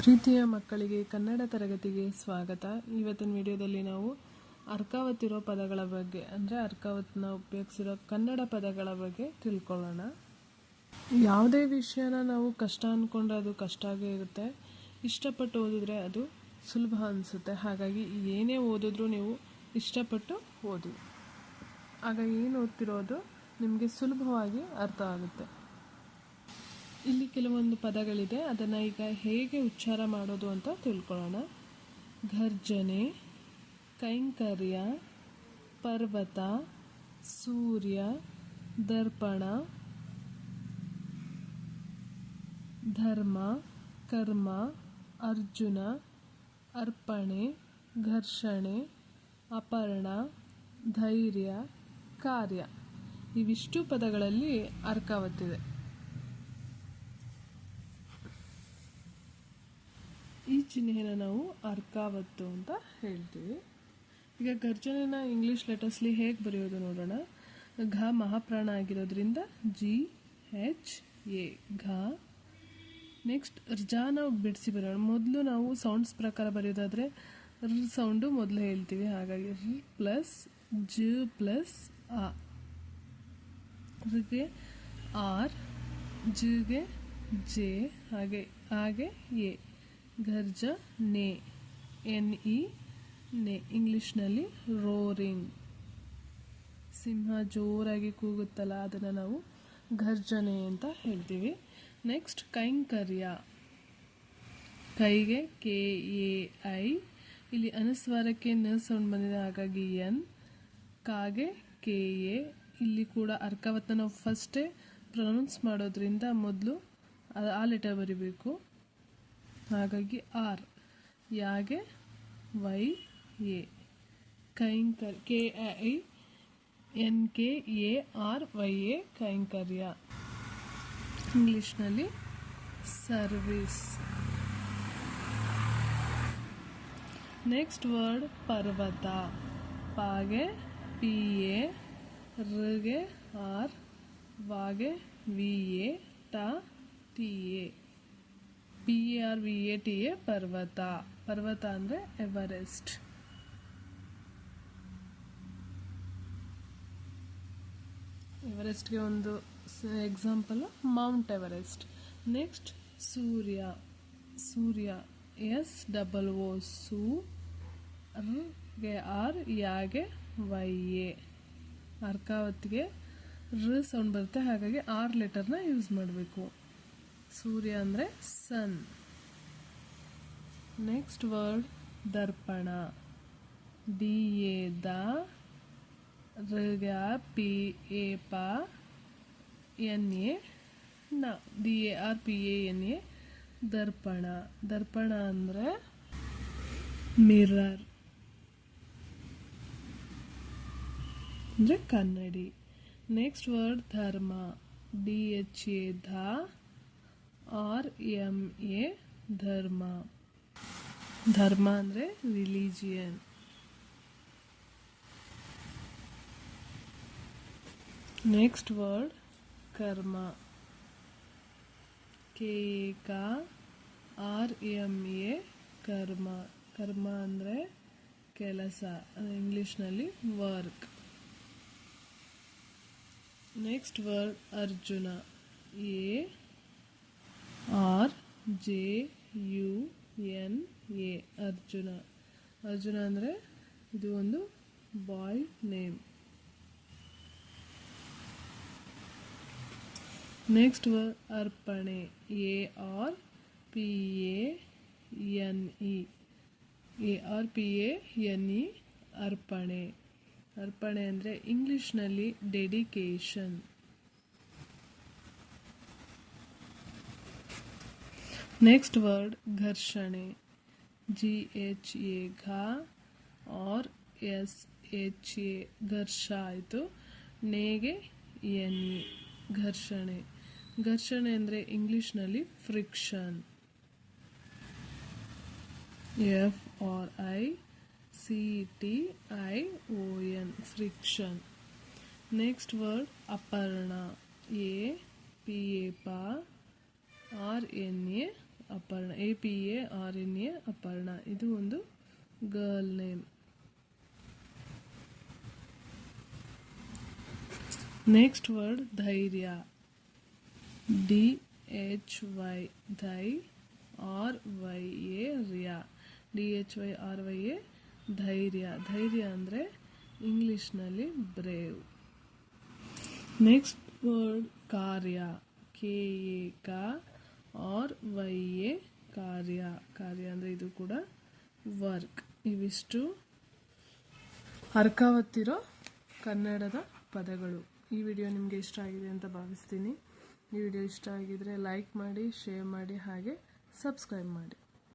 ಪ್ರೀತಿಯ ಮಕ್ಕಳಿಗೆ ಕನ್ನಡ ತರಗತಿಗೆ ಸ್ವಾಗತ. ಇವತ್ತಿನ ವಿಡಿಯೋದಲ್ಲಿ ನಾವು ಅರ್ಕಾವತ್ತಿರೋ ಪದಗಳ ಬಗ್ಗೆ, ಅಂದರೆ ಅರ್ಕಾವತ್ನ ಉಪಯೋಗಿಸಿರೋ ಕನ್ನಡ ಪದಗಳ ಬಗ್ಗೆ ತಿಳ್ಕೊಳ್ಳೋಣ. ಯಾವುದೇ ವಿಷಯನ ನಾವು ಕಷ್ಟ ಅಂದ್ಕೊಂಡ್ರೆ ಅದು ಕಷ್ಟ ಆಗೇ ಇರುತ್ತೆ. ಇಷ್ಟಪಟ್ಟು ಓದಿದ್ರೆ ಅದು ಸುಲಭ ಅನಿಸುತ್ತೆ. ಹಾಗಾಗಿ ಏನೇ ಓದಿದ್ರೂ ನೀವು ಇಷ್ಟಪಟ್ಟು ಓದಿ. ಆಗ ಏನು ಓದ್ತಿರೋದು ನಿಮಗೆ ಸುಲಭವಾಗಿ ಅರ್ಥ ಆಗುತ್ತೆ. ಇಲ್ಲಿ ಕೆಲವೊಂದು ಪದಗಳಿದೆ. ಅದನ್ನು ಈಗ ಹೇಗೆ ಉಚ್ಚಾರ ಮಾಡೋದು ಅಂತ ತಿಳ್ಕೊಳ್ಳೋಣ. ಘರ್ಜನೆ, ಕೈಂಕರ್ಯ, ಪರ್ವತ, ಸೂರ್ಯ, ದರ್ಪಣ, ಧರ್ಮ, ಕರ್ಮ, ಅರ್ಜುನ, ಅರ್ಪಣೆ, ಘರ್ಷಣೆ, ಅಪರ್ಣ, ಧೈರ್ಯ, ಕಾರ್ಯ. ಇವಿಷ್ಟು ಪದಗಳಲ್ಲಿ ಅರ್ಕಾವತ್ತಿದೆ. ಚಿಹ್ನೆನ ನಾವು ಅರ್ಕಾವತ್ತು ಅಂತ ಹೇಳ್ತೀವಿ. ಈಗ ಗರ್ಜನೆನ ಇಂಗ್ಲೀಷ್ ಲೆಟರ್ಸ್ಲಿ ಹೇಗೆ ಬರೆಯೋದು ನೋಡೋಣ. ಘ ಮಹಾಪ್ರಾಣ ಆಗಿರೋದ್ರಿಂದ ಜಿ, ಹೆಚ್, ಎ, ಘ. ನೆಕ್ಸ್ಟ್ ರ್ಜ ನಾವು ಬಿಡಿಸಿ ಬರೋಣ. ಮೊದಲು ನಾವು ಸೌಂಡ್ಸ್ ಪ್ರಕಾರ ಬರೆಯೋದಾದರೆ ರ್ ಸೌಂಡು ಮೊದಲು ಹೇಳ್ತೀವಿ. ಹಾಗಾಗಿ ರ್ ಪ್ಲಸ್ ಜ ಪ್ಲಸ್ ಆ. ರಿಗೆ ಆರ್ ಜಿಗೆ ಜೆ, ಹಾಗೆ ಹಾಗೆ ಎ. ಗರ್ಜ ನೆ, ಎನ್, ಇ, ನೆ, ಇಂಗ್ಲೀಷ್ನಲ್ಲಿ ರೋರಿಂಗ್. ಸಿಂಹ ಜೋರಾಗಿ ಕೂಗುತ್ತಲ್ಲ, ಅದನ್ನು ನಾವು ಘರ್ಜನೆ ಅಂತ ಹೇಳ್ತೀವಿ. ನೆಕ್ಸ್ಟ್, ಕೈಂಕರ್ಯ. ಕೈಗೆ ಕೆ, ಎ, ಐ, ಇಲ್ಲಿ ಅನುಸ್ವಾರಕ್ಕೆ ನ ಸೌಂಡ್ ಬಂದಿದೆ, ಹಾಗಾಗಿ ಎನ್. ಕಾಗೆ ಕೆ, ಎ. ಇಲ್ಲಿ ಕೂಡ ಅರ್ಕಾವತ್ನ ನಾವು ಫಸ್ಟೇ ಪ್ರೊನೌನ್ಸ್ ಮಾಡೋದ್ರಿಂದ ಮೊದಲು ಆ ಲೆಟರ್ ಬರಿಬೇಕು. ಹಾಗಾಗಿ ಆರ್. ಯಾಗೆ? Y. A. ಕೈಂಕರ್. K. I. N. K. A. R. Y. A. ಕೈಂಕರ್ಯ. ಇಂಗ್ಲೀಷ್ನಲ್ಲಿ ಸರ್ವಿಸ್. ನೆಕ್ಸ್ಟ್ ವರ್ಡ್ ಪರ್ವತ. ಪಾಗೆ ಪಿ. ಎ. ರಿಗೆ ಆರ್. ವಾಗೆ ವಿ. ಎ. ಟ. T. A. P A R V A T A ಪರ್ವತ ಪರ್ವತ ಅಂದರೆ ಎವರೆಸ್ಟ್ ಎವರೆಸ್ಟ್ಗೆ ಒಂದು ಎಕ್ಸಾಂಪಲ್ ಮೌಂಟ್ ಎವರೆಸ್ಟ್ ನೆಕ್ಸ್ಟ್ ಸೂರ್ಯ ಸೂರ್ಯ ಎಸ್ ಡಬಲ್ ಓ ಸೂ ಗೆ ಆರ್ ಯಾಗೆ ವೈ ಎ ಅರ್ಕಾವತ್ಗೆ ರ ಸೌಂಡ್ ಬರುತ್ತೆ, ಹಾಗಾಗಿ ಆರ್ ಲೆಟರ್ನ ಯೂಸ್ ಮಾಡಬೇಕು. ಸೂರ್ಯ ಅಂದರೆ ಸನ್ ನೆಕ್ಸ್ಟ್ ವರ್ಡ್ ದರ್ಪಣ. ಡಿ ಎ ದ ಋಗ ಪಿ ಎ ಪ ಎನ್ ಎ ನ. D A R P A N A ದರ್ಪಣ. ದರ್ಪಣ ಅಂದರೆ ಮಿರರ್ ಅಂದರೆ ಕನ್ನಡಿ. ನೆಕ್ಸ್ಟ್ ವರ್ಡ್ ಧರ್ಮ. ಡಿ ಎಚ್ ಎ ಧ ಆರ್ ಎಂ ಎ ಧರ್ಮ ಧರ್ಮ ಅಂದರೆ ರಿಲಿಜಿಯನ್ ನೆಕ್ಸ್ಟ್ ವರ್ಡ್ ಕರ್ಮ ಕೆ ಕ ಆರ್ ಎಂ ಎ ಕರ್ಮ ಕರ್ಮ ಅಂದರೆ ಕೆಲಸ ಇಂಗ್ಲೀಷ್ನಲ್ಲಿ work next word Arjuna A R J U N A Arjuna. Arjuna ಅಂದರೆ ಇದು ಒಂದು ಬಾಯ್ ನೇಮ್ ನೆಕ್ಸ್ಟ್ ಅರ್ಪಣೆ. A R P A N E A R P A N E ಅರ್ಪಣೆ. ಅರ್ಪಣೆ ಅಂದರೆ ಇಂಗ್ಲೀಷ್ನಲ್ಲಿ ಡೆಡಿಕೇಶನ್ ನೆಕ್ಸ್ಟ್ ವರ್ಡ್ ಘರ್ಷಣೆ ಜಿ ಎಚ್ ಎ ಘ ಆರ್ ಎಸ್ ಎಚ್ ಎ ಘರ್ಷ ಆಯಿತು. ನೇಗೆ ಎನ್ ಇ ಘರ್ಷಣೆ. ಘರ್ಷಣೆ ಅಂದರೆ ಇಂಗ್ಲೀಷ್ನಲ್ಲಿ friction F R I C T I O N friction next word Aparna A P A ಪ R N A Aparna A P A R N A Aparna. ಇದು ಒಂದು ಗರ್ಲ್ ನೇಮ್ ನೆಕ್ಸ್ಟ್ ವರ್ಡ್ ಧೈರ್ಯ. D H Y ಧೈ R Y A Riya. D H Y R Y A ಧೈರ್ಯ. ಧೈರ್ಯ ಅಂದರೆ ಇಂಗ್ಲಿಷ್ನಲ್ಲಿ brave next word ಕಾರ್ಯ. K A ಕ ಆರ್ ವೈ ಎ ಕಾರ್ಯ ಕಾರ್ಯ ಅಂದರೆ ಇದು ಕೂಡ ವರ್ಕ್. ಇವಿಷ್ಟು ಅರ್ಕಾವತ್ತಿರೋ ಕನ್ನಡದ ಪದಗಳು. ಈ ವಿಡಿಯೋ ನಿಮಗೆ ಇಷ್ಟ ಆಗಿದೆ ಅಂತ ಭಾವಿಸ್ತೀನಿ. ಈ ವಿಡಿಯೋ ಇಷ್ಟ ಆಗಿದ್ರೆ ಲೈಕ್ ಮಾಡಿ, ಶೇರ್ ಮಾಡಿ, ಹಾಗೆ ಸಬ್ಸ್ಕ್ರೈಬ್ ಮಾಡಿ.